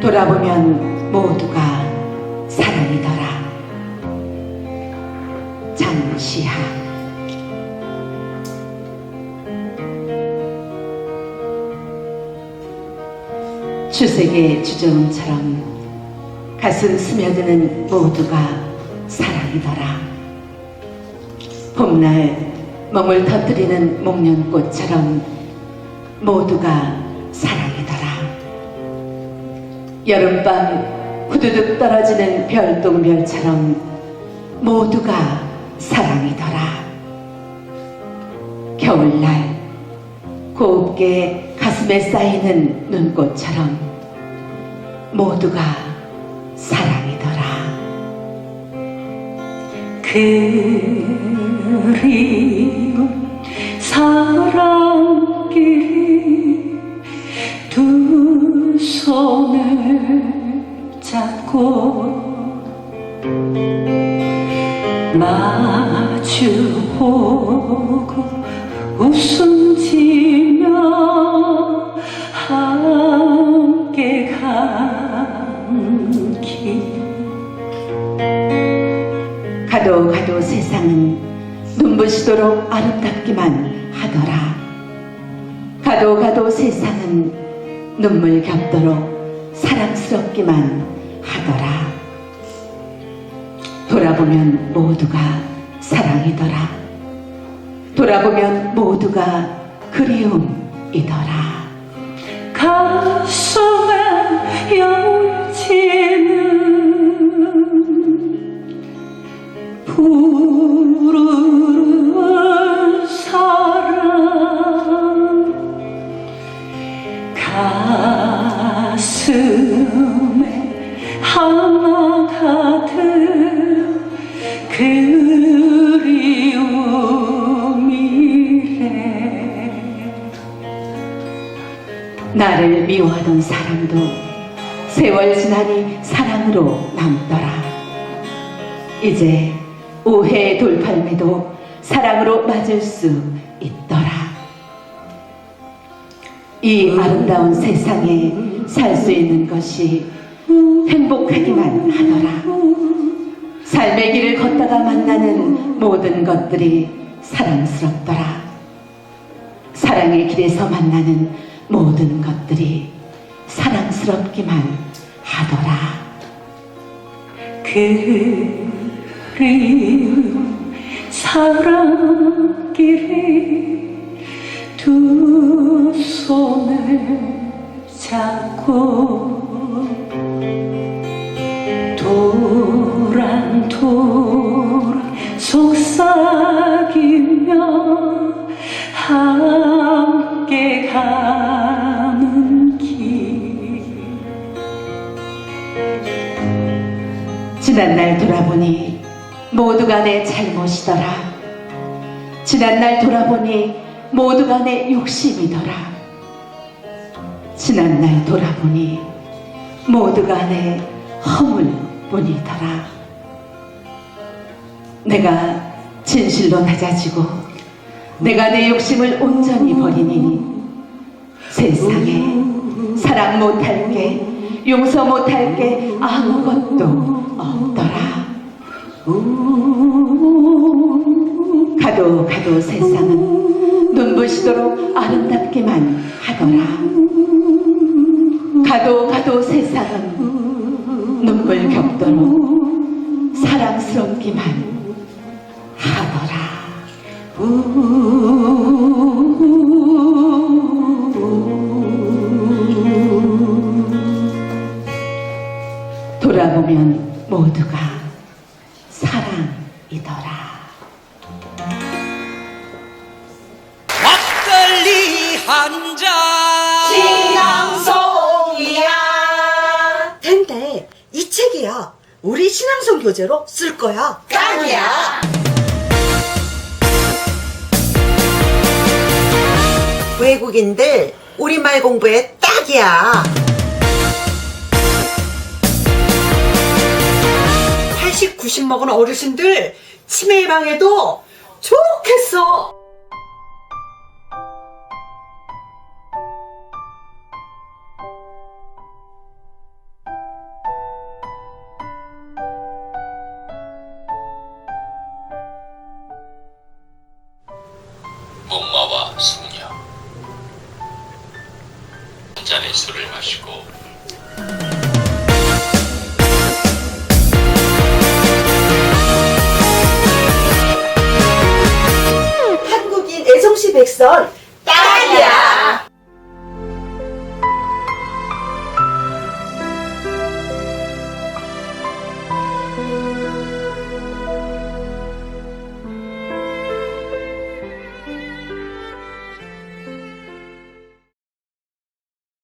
돌아보면 모두가 사랑이더라. 장시하 주색의 주저음처럼 가슴 스며드는 모두가 사랑이더라. 봄날 멍을 터뜨리는 목련꽃처럼 모두가 사랑이더라. 여름밤 후두둑 떨어지는 별똥별처럼 모두가 사랑이더라. 겨울날 곱게 가슴에 쌓이는 눈꽃처럼 모두가 사랑이더라. 그리운 사랑 마주보고 웃음 지며 함께 길 가도 가도 세상은 눈부시도록 아름답기만 하더라. 가도 가도 세상은 눈물 겹도록 사랑스럽기만 하더라. 돌아보면 모두가 사랑이더라. 돌아보면 모두가 그리움이더라. 하나 가득 그리움이래 나를 미워하던 사람도 세월 지나니 사랑으로 남더라. 이제 오해의 돌팔매도 사랑으로 맞을 수 있더라. 이 아름다운 세상에 살 수 있는 것이 행복하기만 하더라. 삶의 길을 걷다가 만나는 모든 것들이 사랑스럽더라. 사랑의 길에서 만나는 모든 것들이 사랑스럽기만 하더라. 그리운 사랑길이 두 손을 잡고 함께 가는 길 지난날 돌아보니 모두가 내 잘못이더라. 지난날 돌아보니 모두가 내 욕심이더라. 지난날 돌아보니 모두가 내 허물뿐이더라. 내가 진실로 낮아지고 내가 내 욕심을 온전히 버리니 세상에 사랑 못할 게 용서 못할 게 아무것도 없더라. 가도 가도 세상은 눈부시도록 아름답기만 하더라. 가도 가도 세상은 눈물 겹도록 사랑스럽기만 모두가 사랑이더라. 막걸리 한 잔. 신앙송이야. 근데 이 책이야. 우리 신앙송 교재로 쓸 거야. 깡이야. 외국인들 우리말 공부에 딱이야. 80, 90 먹은 어르신들 치매 예방에도 좋겠어. 목마와 숙녀 한 잔의 술을 마시고 result